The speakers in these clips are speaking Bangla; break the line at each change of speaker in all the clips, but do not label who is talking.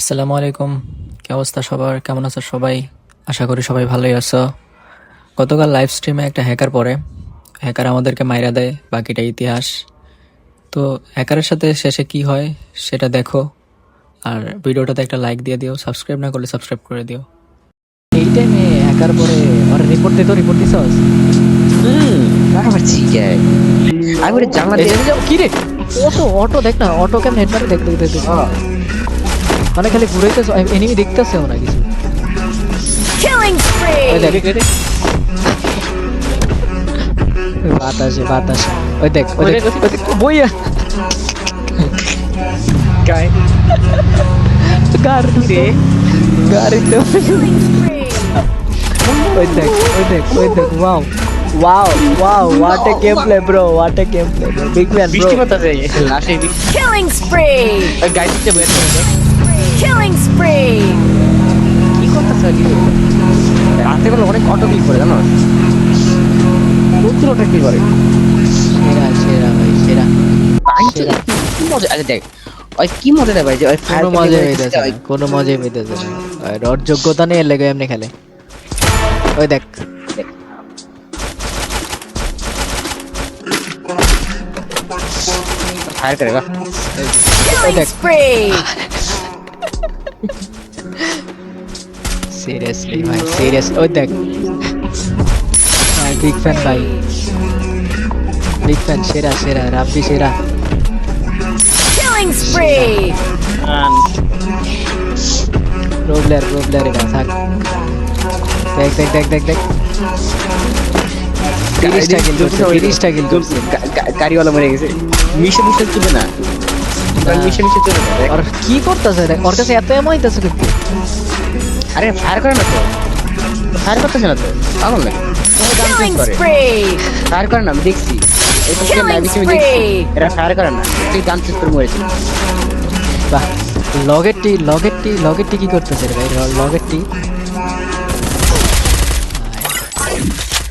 আসসালামু আলাইকুম। কি অবস্থা সবার? কেমন আছো সবাই? আশা করি সবাই ভালোই আছো। গতকাল লাইভ স্ট্রিমে একটা হ্যাকার পড়ে। হ্যাকার আমাদেরকে মাইরা দেয় বাকিটা ইতিহাস। তো হ্যাকারের সাথে শেষে কি হয় সেটা দেখো। আর ভিডিওটাতে একটা লাইক দিয়ে দিও সাবস্ক্রাইব না করলে সাবস্ক্রাইব করে দিও। এই টাইমে হ্যাকার পরে ওর রিপোর্ট দিত রিপোর্ট
জিগায় আমি জানলা দিয়ে
কি রে অটো অটো দেখ না অটো কেমন হেড দেখ দেখ দেখ দেখ। মানে খালি ঘুরাইতেছে এনিমি দেখতেছেও না কিছু। বাতাসে বাতাসে। ওই দেখ ওই দেখ। ওই দেখ বইয়া গাড়িতে। গাড়িতে।
Killing
ওই দেখ ওই দেখ ওই দেখ wow wow wow what a game play bro what a game play big man bro
বৃষ্টি মাতাছে লাশে
Killing spree!
গাড়ি থেকে বের করে
Killing spree!
কি করতেছে কি রাতে বেলা অনেক অটো ক্লিক করে জানো? প্রচুর অটো ক্লিক করে।
সেরা সেরা ভাই সেরা।
কি মজা আরে দেখ ওই কি মজা দেয় ভাই যে ওই
কোনো পেতেছে না কোনো মজাই পেতেছে ওর যোগ্যতা নেই লেগে এমনি খেলে? ওই দেখ।
ফায়ার করে
দেখ। সিরিয়াসলি ভাই সিরিয়াস ওই দেখ ভাই বিগ ফ্যান ভাই বিগ ফ্যান সেরা সেরা রাব্বি সেরা
Killing spree!
প্রবলেয়ার প্রবলেয়ার এটা থাক দেখ দেখ দেখ দেখ দেখ তিরিশটা কিল করছে তিরিশটা কিল করছে
গাড়িওয়ালা মরে গেছে মিশে মিশে চলে না মিশে মিশে চলে না
আর কি করতেছে ওর কাছে এত এমন হইতেছে
আরে ফায়ার করে না তো। ফায়ার করতেছে না তো? পাগল নাকি?
Killing
করে।
spree!
ফায়ার করে না আমি দেখছি। এই তো
Killing
লাইভ স্ট্রিমে দেখছি।
spree!
এরা ফায়ার করে না। তুই গান শেষ করে মরেছে
বাহ লগেরটি লগেরটি লগেরটি কি করতেছে রে ভাই? লগেরটি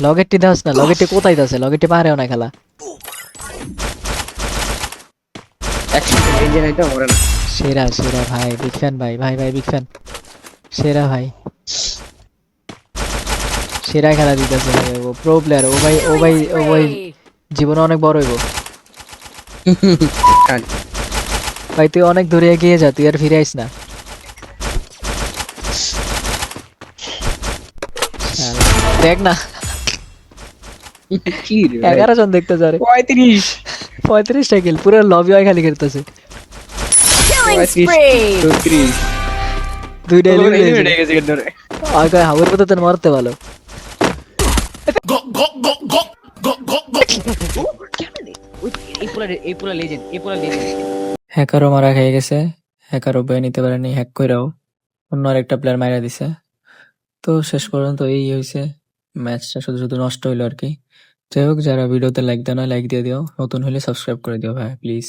লগেরটি দাস না লগেরটি কোথায় দাসে? লগেরটি পাহাড়েও না খেলা
একসাথে রেঞ্জে নাই তো মরে না
সেরা সেরা ভাই বিগ ফ্যান ভাই ভাই ভাই বিগ ফ্যান সেরা ভাই। সেরা খেলা দিতেছে ও প্রো প্লেয়ার ও ভাই ও ভাই ও ভাই জীবনে অনেক বড় হইব। ভাই তুই অনেক দূরে এগিয়ে যা তুই আর ফিরে আইস না। দেখ না? এগারো জন দেখতেছে আরে
পঁয়ত্রিশ।
পঁয়ত্রিশটা কিল পুরো লবি হয় খালি খেলতেছে। দুইটা হাওয়ার মতো তোর মারতে ভালো।
এই পুরা এই পুরা লেজেন্ড এই পুরা লেজেন্ড
হ্যাকারও মারা খেয়ে গেছে। হ্যাকারও বয়ে নিতে পারেনি হ্যাক কইরাও। অন্য আরেকটা প্লেয়ার মাইরা দিছে। তো শেষ পর্যন্ত এই হয়েছে ম্যাচটা শুধু শুধু নষ্ট হইল আর কি। যাই হোক, যারা ভিডিওতে লাইক দেয় না লাইক দিয়ে দিও। নতুন হলে সাবস্ক্রাইব করে দিও ভাই প্লিজ